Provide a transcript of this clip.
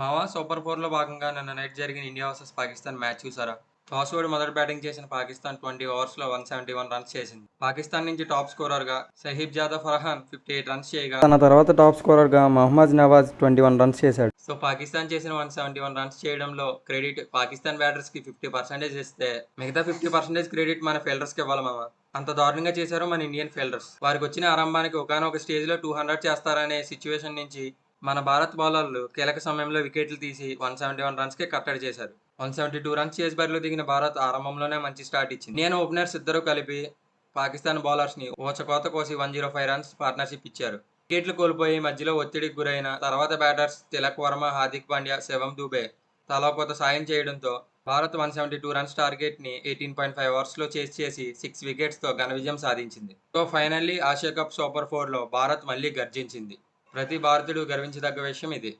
మావా సూపర్ ఫోర్లో భాగంగా నిన్న నైట్ జరిగిన ఇండియా వర్సెస్ పాకిస్తాన్ మ్యాచ్ చూసారా? టాస్ ఓడి మొదటి బ్యాటింగ్ చేసిన పాకిస్తాన్ ట్వంటీ ఓవర్స్లో వన్ సెవెంటీ వన్ రన్స్ చేసింది. పాకిస్తాన్ నుంచి top స్కోరర్గా Sahibzada Farhan fifty eight runs చేయగా తన తర్వాత top స్కోరర్గా Mohammad Nawaz twenty one runs చేశాడు. సో పాకిస్తాన్ చేసిన వన్ సెవెంటీ వన్ రన్స్ చేయడంలో క్రెడిట్ పాకిస్తాన్ బ్యాటర్స్కి ఫిఫ్టీ పర్సెంటేజ్ ఇస్తే మిగతా ఫిఫ్టీ పర్సెంటేజ్ క్రెడిట్ మన ఫీల్డర్స్కి ఇవ్వాలి మామ అంత దారుణంగా చేశారు మన ఇండియన్ ఫీల్డర్స్. వారికి వచ్చిన ఆరంభానికి ఒకనొక స్టేజ్లో టూ హండ్రెడ్ చేస్తారనే సిచ్యువేషన్ నుంచి మన భారత్ బౌలర్లు కీలక సమయంలో వికెట్లు తీసి వన్ సెవెంటీ వన్ రన్స్కే కట్టడి చేశారు. వన్ సెవెంటీ టూ రన్స్ చేసి బరిలో దిగిన భారత్ ఆరంభంలోనే మంచి స్టార్ట్ ఇచ్చింది. నేను ఓపెనర్స్ ఇద్దరు కలిపి పాకిస్తాన్ బౌలర్స్ని ఓచకోత కోసి one zero five runs partnership ఇచ్చారు. వికెట్లు కోల్పోయి మధ్యలో ఒత్తిడికి గురైన తర్వాత బ్యాటర్స్ తిలక్ వర్మ హార్దిక్ పాండ్యా శివం దూబే తలా కొత్త సాయం చేయడంతో Bharat one seventy two runs టార్గెట్ని eighteen point five అవర్స్లో చేసి చేసి సిక్స్ వికెట్స్తో ఘన విజయం సాధించింది. So finally Asia cup super ఫోర్లో భారత్ మళ్ళీ గర్జించింది. ప్రతి భారతీయుడు గర్వించదగ్గ విషయం ఇది.